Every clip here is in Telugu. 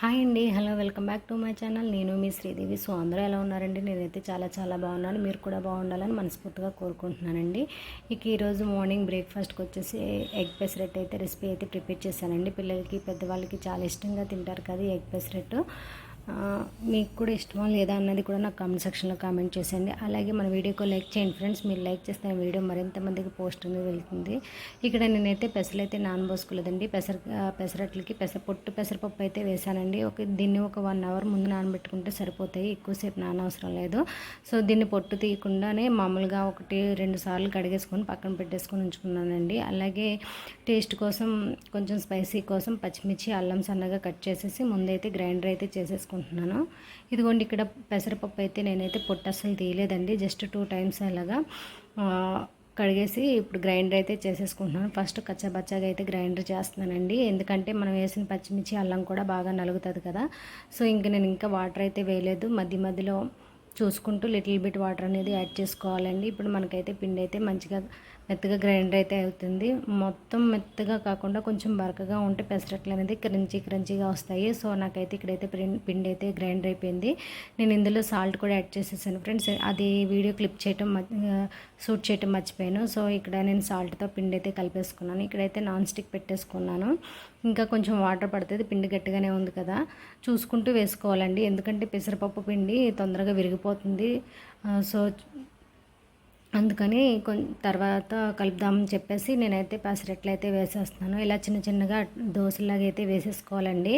హాయ్ అండి hello welcome back to my channel. నేను మీ శ్రీదేవి. సో అందరూ ఎలా ఉన్నారండి? నేనైతే చాలా చాలా బాగున్నాను. మీరు కూడా బాగుండాలని మనస్ఫూర్తిగా కోరుకుంటున్నానండి. ఇక ఈరోజు మార్నింగ్ బ్రేక్ఫాస్ట్కి వచ్చేసి ఎగ్ పెసరెట్ అయితే రెసిపీ అయితే ప్రిపేర్ చేశానండి. పిల్లలకి పెద్దవాళ్ళకి చాలా ఇష్టంగా తింటారు కదా ఎగ్ పెసరెట్ మీకు కూడా ఇష్టమా లేదా అన్నది కూడా నాకు కామెంట్ సెక్షన్లో కామెంట్ చేసేయండి. అలాగే మన వీడియోకి లైక్ చేయండి ఫ్రెండ్స్ మీరు లైక్ చేస్తే ఆ వీడియో మరింత మందికి పోస్ట్ అనేది వెళ్తుంది. ఇక్కడ నేనైతే పెసలు అయితే నానబోసుకోలేదండి పెసర పెసరట్లకి పెసర పొట్టు పెసరపప్పు అయితే వేసానండి ఒక దీన్ని ఒక వన్ అవర్ ముందు నానబెట్టుకుంటే సరిపోతాయి. ఎక్కువసేపు నానవసరం లేదు. సో దీన్ని పొట్టు తీయకుండానే మామూలుగా ఒకటి రెండు సార్లు కడిగేసుకొని పక్కన పెట్టేసుకొని ఉంచుకున్నానండి. అలాగే టేస్ట్ కోసం కొంచెం స్పైసీ కోసం పచ్చిమిర్చి అల్లం సన్నగా కట్ చేసేసి ముందైతే గ్రైండర్ అయితే చేసేసుకుంటున్నాను ఇదిగోండి ఇక్కడ పెసరపప్పు అయితే నేనైతే పొట్టు అస్సలు తీయలేదండి. జస్ట్ టూ టైమ్స్ అలాగా కడిగేసి ఇప్పుడు గ్రైండర్ అయితే చేసేసుకుంటున్నాను. ఫస్ట్ కచ్చాబచ్చాగా అయితే గ్రైండర్ చేస్తున్నానండి. ఎందుకంటే మనం వేసిన పచ్చిమిర్చి అల్లం కూడా బాగా నలుగుతుంది కదా. సో ఇంక నేను ఇంకా వాటర్ అయితే వేయలేదు. మధ్య మధ్యలో చూసుకుంటూ లిటిల్ బిట్ వాటర్ అనేది యాడ్ చేసుకోవాలండి. ఇప్పుడు మనకైతే పిండి అయితే మంచిగా మెత్తగా గ్రైండర్ అయితే అవుతుంది. మొత్తం మెత్తగా కాకుండా కొంచెం బరకగా ఉంటే పెసరట్లు అనేది క్రంచీ క్రంచీగా వస్తాయి. సో నాకైతే ఇక్కడైతే పిండి అయితే గ్రైండర్ అయిపోయింది. నేను ఇందులో సాల్ట్ కూడా యాడ్ చేసేసాను. ఫ్రెండ్స్ అది వీడియో క్లిప్ చేయటం షూట్ చేయటం మర్చిపోయాను. సో ఇక్కడ నేను సాల్ట్తో పిండి అయితే కలిపేసుకున్నాను. ఇక్కడైతే నాన్ స్టిక్ పెట్టేసుకున్నాను. ఇంకా కొంచెం వాటర్ పడుతుంది. పిండి గట్టిగానే ఉంది కదా. చూసుకుంటూ వేసుకోవాలండి. ఎందుకంటే పెసరపప్పు పిండి తొందరగా విరిగిపోతుంది ఆ, సో అందుకని కొంచెం తర్వాత కలుపుదామని చెప్పేసి నేనైతే పెసరట్లు అయితే వేసేస్తున్నాను. ఇలా చిన్న చిన్నగా దోశలాగా అయితే వేసేసుకోవాలండి.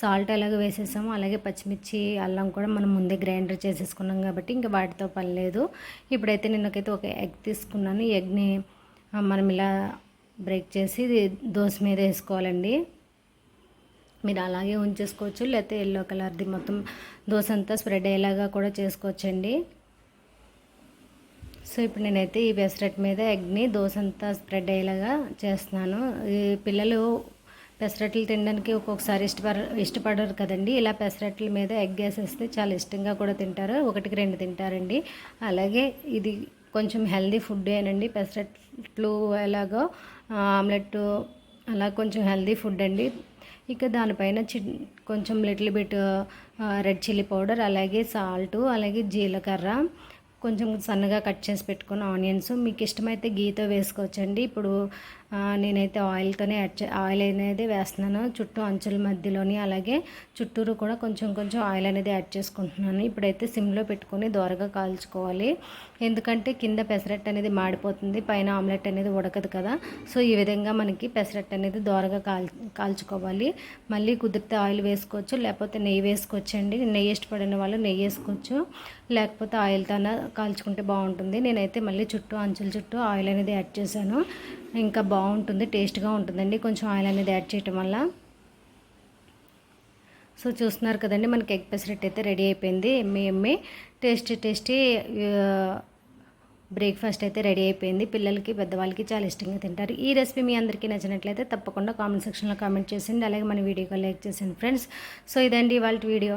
సాల్ట్ ఎలాగో వేసేసాము అలాగే పచ్చిమిర్చి అల్లం కూడా మనం ముందే గ్రైండర్ చేసేసుకున్నాం కాబట్టి ఇంకా వాటితో పని లేదు. ఇప్పుడైతే నిన్నకైతే ఒక ఎగ్ తీసుకున్నాను. ఈ ఎగ్ని మనం ఇలా బ్రేక్ చేసి దోశ మీద వేసుకోవాలండి. మీరు అలాగే ఉంచేసుకోవచ్చు లేకపోతే ఎల్లో కలర్ది మొత్తం దోశ అంతా స్ప్రెడ్ అయ్యేలాగా కూడా చేసుకోవచ్చండి. సో ఇప్పుడు నేనైతే ఈ పెసరట్ మీద ఎగ్ని దోశ అంతా స్ప్రెడ్ అయ్యేలాగా చేస్తున్నాను. ఈ పిల్లలు పెసరట్లు తినడానికి ఒక్కొక్కసారి ఇష్టపడ ఇష్టపడరు కదండి. ఇలా పెసరట్ల మీద ఎగ్ వేసేస్తే చాలా ఇష్టంగా కూడా తింటారు. ఒకటికి రెండు తింటారండి. అలాగే ఇది కొంచెం హెల్దీ ఫుడ్ ఏనండి. పెసరట్లు ఎలాగో ఆమ్లెట్ అలా కొంచెం హెల్దీ ఫుడ్ అండి. ఇక దానిపైన చి కొంచెం little bit red chilli powder అలాగే సాల్ట్ అలాగే జీలకర్ర కొంచెం సన్నగా కట్ చేసి పెట్టుకున్న ఆనియన్స్. మీకు ఇష్టమైతే గీతో వేసుకోవచ్చండి. ఇప్పుడు నేనైతే ఆయిల్తోనే యాడ్ ఆయిల్ అనేది వేస్తున్నాను. చుట్టూ అంచుల మధ్యలోని అలాగే చుట్టూరు కూడా కొంచెం కొంచెం ఆయిల్ అనేది యాడ్ చేసుకుంటున్నాను. ఇప్పుడైతే సిమ్లో పెట్టుకొని దోరగా కాల్చుకోవాలి. ఎందుకంటే కింద పెసరట్టు అనేది మాడిపోతుంది. పైన ఆమ్లెట్ అనేది ఉడకదు కదా. సో ఈ విధంగా మనకి పెసరట్టు అనేది దోరగా కాల్ కాల్చుకోవాలి. మళ్ళీ కుదిరితే ఆయిల్ వేసుకోవచ్చు. లేకపోతే నెయ్యి వేసుకోవచ్చండి. నెయ్యి ఇష్టపడిన వాళ్ళు నెయ్యి వేసుకోవచ్చు. లేకపోతే ఆయిల్తో కాల్చుకుంటే బాగుంటుంది. నేనైతే మళ్ళీ చుట్టూ అంచుల చుట్టూ ఆయిల్ అనేది యాడ్ చేశాను. ఇంకా బాగుంటుంది టేస్ట్గా ఉంటుందండి. కొంచెం ఆయిల్ అనేది యాడ్ చేయటం వల్ల. సో చూస్తున్నారు కదండి మనకి ఎగ్ పెసరెట్ అయితే రెడీ అయిపోయింది. Yummy yummy. Tasty tasty breakfast అయితే రెడీ అయిపోయింది. పిల్లలకి పెద్దవాళ్ళకి చాలా ఇష్టంగా తింటారు. ఈ రెసిపీ మీ అందరికీ నచ్చినట్లయితే తప్పకుండా కామెంట్ సెక్షన్లో కామెంట్ చేసింది అలాగే మన వీడియోకి లైక్ చేసింది ఫ్రెండ్స్. సో ఇదండి వాళ్ళ వీడియో.